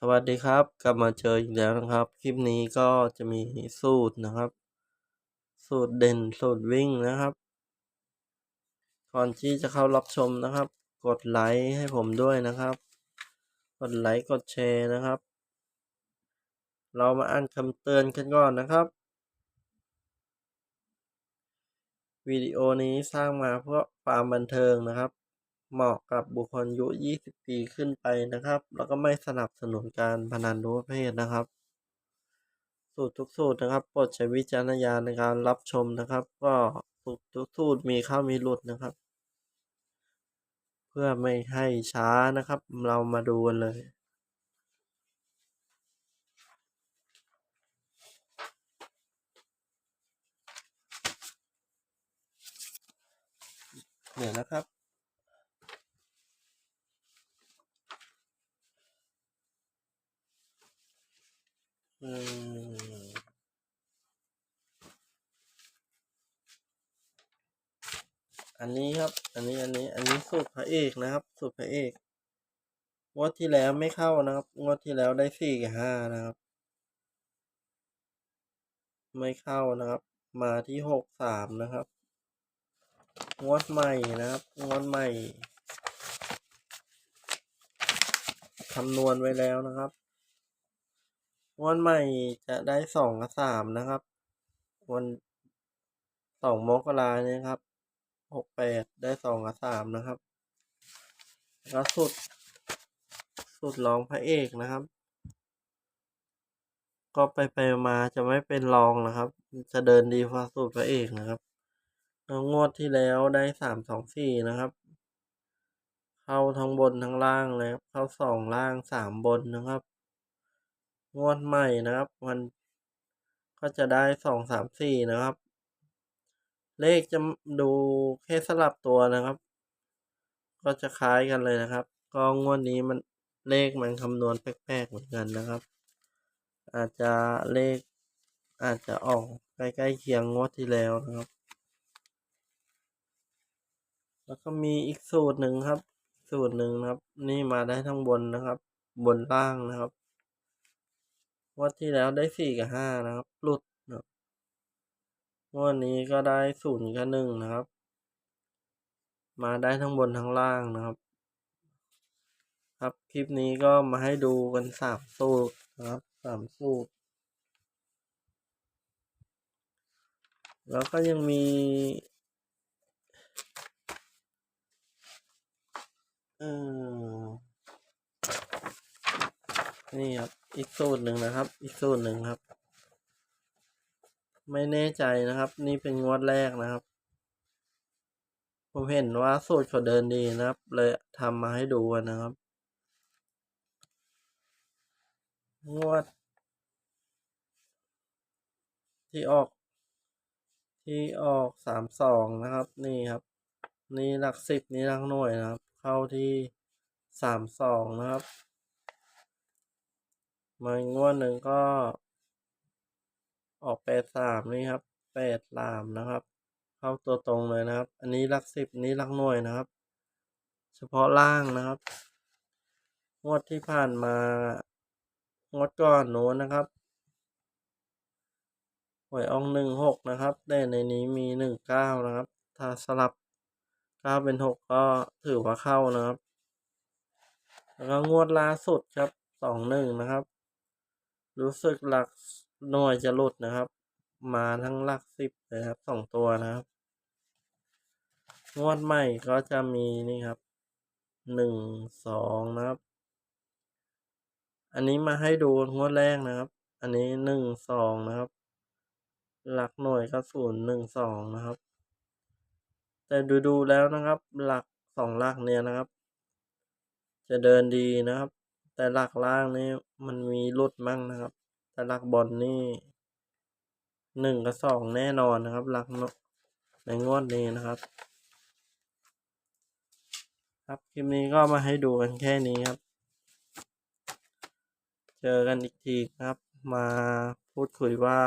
สวัสดีครับ กลับมาเจออีกแล้วนะครับ คลิปนี้ก็จะมีสูตรนะครับ สูตรเด่นสูตรวิ่งนะครับ ก่อนที่จะเข้ารับชมนะครับ กดไลค์ให้ผมด้วยนะครับ กดไลค์กดแชร์นะครับ เรามาอ่านคำเตือนกันก่อนนะครับ วิดีโอนี้สร้างมาเพื่อความบันเทิงนะครับ เหมาะกับบุคคลอายุ 20 ปีขึ้นไปนะครับ แล้วก็ไม่สนับสนุนการพนันทุกประเภทนะครับ สูตรทุกสูตรนะครับโปรดใช้วิจารณญาณในการรับชมนะครับ ก็สูตรทุกสูตรมีข้ามีหลุดนะครับ เพื่อไม่ให้ช้านะครับ เรามาดูกันเลยเดี๋ยวนะครับ อืมอันนี้ครับ อันนี้ อันนี้ อันนี้สูตรพระเอกนะครับ สูตรพระเอก งวดที่แล้วไม่เข้านะครับ งวดที่แล้วได้สี่กับห้านะครับ ไม่เข้านะครับ มาที่หกสามนะครับ งวดใหม่นะครับ งวดใหม่ คำนวณไว้แล้วนะครับ วดใหม่จะได้สองกับสามนะครับ วันสองมกราเนี่ยครับหกแปดได้สองกับสามนะครับแล้วสุด สุดรองพระเอกนะครับ ก็ไปไปมาจะไม่เป็นรองนะครับ จะเดินดีกว่าสูตรพระเอกนะครับงวดที่แล้วได้สามสองสี่นะครับ เข้าทั้งบนทั้งล่างเลยครับเข้าสองล่างสามบนนะครับ งวดใหม่นะครับ มันก็จะได้สองสามสี่นะครับ เลขจะดูแค่สลับตัวนะครับ ก็จะคล้ายกันเลยนะครับ ก็งวดนี้มันเลขมันคำนวณแปลกๆเหมือนกันนะครับ อาจจะเลขอาจจะออกใกล้ๆเคียงงวดที่แล้วนะครับ แล้วก็มีอีกสูตรหนึ่งครับ สูตรหนึ่งนะครับ นี่มาได้ทั้งบนนะครับ บนล่างนะครับ งวดที่แล้วได้สี่กับห้านะครับ หลุดนะครับงวดนี้ก็ได้ศูนย์กับหนึ่งนะครับ มาได้ทั้งบนทั้งล่างนะครับ ครับคลิปนี้ก็มาให้ดูกันสามสูตรนะครับสามสูตร แล้วก็ยังมีเออนี่ครับ อีกสูตรหนึ่งนะครับ อีกสูตรหนึ่งครับ ไม่แน่ใจนะครับ นี่เป็นงวดแรกนะครับ ผมเห็นว่าสูตรเขาเดินดีนะครับ เลยทำมาให้ดูนะครับ งวด ที่ออก ที่ออกสามสองนะครับ นี่ครับ นี่หลักสิบนี่หลักหน่วยนะครับ เข้าที่สามสองนะครับ มางวดหนึ่งก็ ออกแปดสามนี่ครับแปดลามนะครับ เข้าตัวตรงเลยนะครับ อันนี้หลักสิบนี้หลักหน่วยนะครับ เฉพาะล่างนะครับ งวดที่ผ่านมางวดก่อนโน้นนะครับหวยอองหนึ่งหกนะครับ แต่ในนี้มีหนึ่งเก้านะครับ ถ้าสลับเก้าเป็นหกก็ถือว่าเข้านะครับ แล้วก็งวดล่าสุดครับสองหนึ่งนะครับ รู้สึกหลักหน่วยจะหลุดนะครับ มาทั้งหลักสิบเลยครับสองตัวนะครับ งวดใหม่ก็จะมีนี่ครับหนึ่งสองนะครับ อันนี้มาให้ดูงวดแรกนะครับ อันนี้หนึ่งสองนะครับ หลักหน่วยก็ศูนย์หนึ่งสองนะครับ แต่ดูดูแล้วนะครับ หลักสองหลักเนี่ยนะครับ จะเดินดีนะครับ แต่หลักล่างนี่มันมีรุดมั่งนะครับ แต่หลักบอลนี่หนึ่งกับสองแน่นอนนะครับหลักในงวดนี้นะครับ ครับคลิปนี้ก็มาให้ดูกันแค่นี้ครับ เจอกันอีกทีครับ มาพูดคุยว่า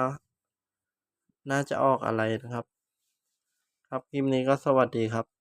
น่าจะออกอะไรนะครับ ครับคลิปนี้ก็สวัสดีครับ